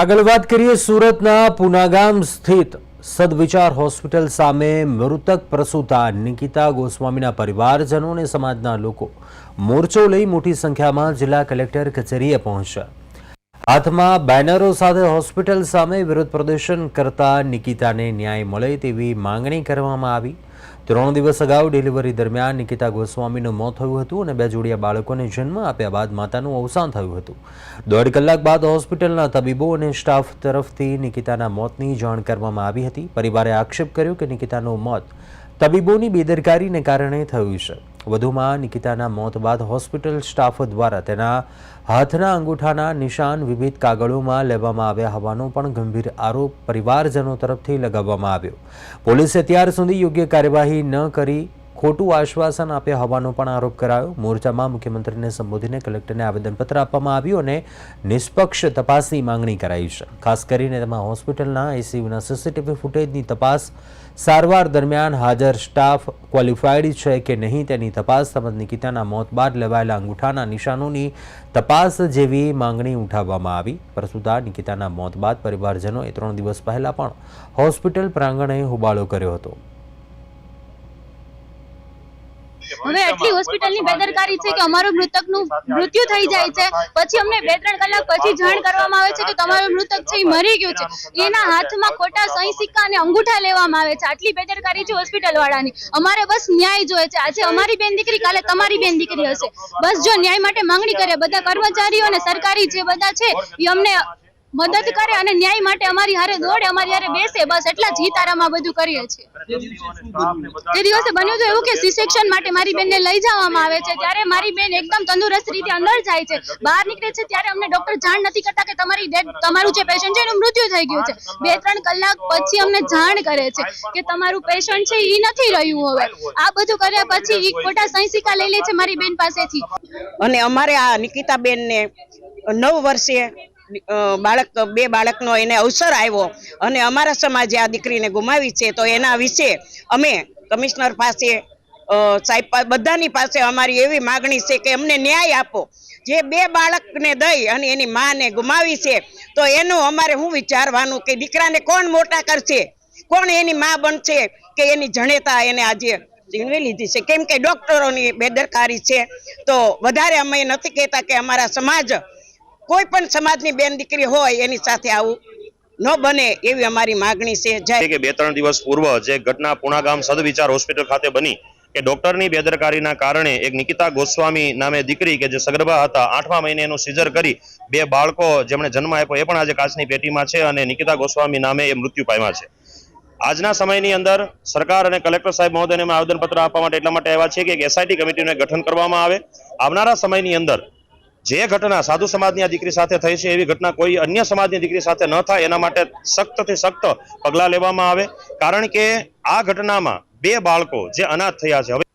આગળ વાત કરીએ સુરતના પુનાગામ સ્થિત સદવિચાર હોસ્પિટલ સામે મૃતક પ્રસૂતા નિકિતા ગોસ્વામીના પરિવારજનો અને સમાજના લોકો મોરચો લઈ મોટી સંખ્યામાં જિલ્લા કલેક્ટર કચેરીએ પહોંચ્યા. હાથમાં બેનરો સાથે હોસ્પિટલ સામે વિરોધ પ્રદર્શન કરતા નિકિતાને ન્યાય મળે તેવી માંગણી કરવામાં આવી. ત્રણ દિવસ અગાઉ ડિલિવરી દરમિયાન નિકિતા ગોસ્વામીનું મોત થયું હતું અને બે જોડિયા બાળકોને જન્મ આપ્યા બાદ માતાનું અવસાન થયું હતું. દોઢ કલાક બાદ હોસ્પિટલના તબીબો અને સ્ટાફ તરફથી નિકિતાના મોતની જાણ કરવામાં આવી હતી. પરિવારે આક્ષેપ કર્યો કે નિકિતાનું મોત તબીબોની બેદરકારીને કારણે થયું છે. વધુમાં નિકિતાના મોત બાદ હોસ્પિટલ સ્ટાફ દ્વારા તેના હાથના અંગૂઠાના નિશાન વિવિધ કાગળોમાં લેવામાં આવ્યા હોવાનો પણ ગંભીર આરોપ પરિવારજનો તરફથી લગાવવામાં આવ્યો. પોલીસે અત્યાર સુધી યોગ્ય કાર્યવાહી ન કરી ખોટું આશ્વાસન આપ્યા હોવાનો પણ આરોપ કરાયો. મોરચામાં મુખ્યમંત્રીને સંબોધીને કલેક્ટરને આવેદનપત્ર આપવામાં આવ્યું અને નિષ્પક્ષ તપાસની માંગણી કરાઈ છે. ખાસ કરીને તેમાં હોસ્પિટલના આઈસીયુના સીસીટીવી ફૂટેજની તપાસ સારવાર દરમિયાન હાજર સ્ટાફ ક્વોલિફાઈડ છે કે નહીં તેની તપાસ તેમજ નિકિતાના મોત બાદ લેવાયેલા અંગૂઠાના નિશાનોની તપાસ જેવી માંગણી ઉઠાવવામાં આવી. પ્રસૂતા નિકિતાના મોત બાદ પરિવારજનોએ ત્રણ દિવસ પહેલા પણ હોસ્પિટલ પ્રાંગણે હોબાળો કર્યો હતો. હવે એટલી હોસ્પિટલની બેદરકારી છે કે અમારું મૃતકનું મૃત્યુ થઈ જાય છે? પછી અમને બે ત્રણ કલાક પછી જાણ કરવામાં આવે છે કે તમારું મૃતક છે એ મરી ગયું છે. એના હાથમાં ખોટા સહી સિક્કા અને અંગૂઠા લેવામાં આવે છે. આટલી બેદરકારી છે હોસ્પિટલ વાળાની. અમારે બસ ન્યાય જોઈએ છે. આજે અમારી બેન દીકરી કાલે તમારી બેન દીકરી હશે. બસ જો ન્યાય માટે માંગણી કરે બધા કર્મચારીઓ અને સરકારી જે બધા છે એ અમને મદદ કરે અને ન્યાય માટે અમારી હારે દોડે અમારી હારે બેસે બસ એટલા જ હિતારામાં બધું કરીએ છીએ. તે દિવસે બન્યું? તો એવું કે સી સેક્શન માટે મારી બેનને લઈ જવામાં આવે છે. ત્યારે મારી બેન એકદમ તંદુરસ્ત રીતે અંદર જાય છે. બહાર નીકળે છે ત્યારે અમને ડોક્ટર જાણ નથી કરતા કે તમારી ડેડ તમારું જે પેશન્ટ છે એનું મૃત્યુ થઈ ગયું છે. બે ત્રણ કલાક પછી અમને જાણ કરે છે કે તમારું પેશન્ટ છે એ નથી રહ્યું હવે. આ બધું કર્યા પછી ઈ ખોટા સંસિકા લઈ લે છે મારી બેન પાસેથી. અને અમારે આ નિકિતા બેનને નવ વર્ષે બાળક, બે બાળકનો એને અવસર આવ્યો અને અમારા સમાજે આ દીકરીને ગુમાવી છે. તો એના વિશે અમે કમિશનર પાસે સાહેબ બધાની પાસે અમારી એવી માગણી છે કે અમને ન્યાય આપો. જે બે બાળકને દઈ અને એની માને ગુમાવી છે, તો એનું અમારે શું વિચારવાનું કે દીકરાને કોણ મોટા કરશે? કોણ એની મા બનશે કે એની જણેતા એને આજે છીનવી લીધી છે? કેમ કે ડોક્ટરોની બેદરકારી છે. તો વધારે અમે નથી કહેતા કે અમારા સમાજ કોઈ પણ સમાજની બેન દીકરી હોય એની સાથે આવું ન બને એવી અમારી માગણી છે. જય કે બે ત્રણ દિવસ પૂર્વ જે ઘટના પુણાગામ સદવિચાર હોસ્પિટલ ખાતે બની કે ડોક્ટરની બેદરકારીના કારણે એક નિકિતા ગોસ્વામી નામે દીકરી કે જે સગર્ભા હતા, આઠમા મહિને એનું સિઝર કરી બે બાળકો જેમણે જન્મ આપ્યો એ પણ આજે કાચની પેટીમાં છે અને નિકિતા ગોસ્વામી નામે એ મૃત્યુ પામ્યા છે. આજના સમયની અંદર સરકાર અને કલેક્ટર સાહેબ મહોદયને આવેદનપત્ર આપવા માટે એટલા માટે આવ્યા છે કે એસઆઈટી કમિટીનું ગઠન કરવામાં આવે. આવનારા સમયની અંદર જે ઘટના સાધુ સમાજની આ દીકરી સાથે થઈ છે, એવી ઘટના કોઈ અન્ય સમાજની દીકરી સાથે ન થાય, એના માટે સખ્તથી સખ્ત પગલાં લેવામાં આવે. કારણ કે આ ઘટનામાં બે બાળકો જે અનાથ થયા છે, હવે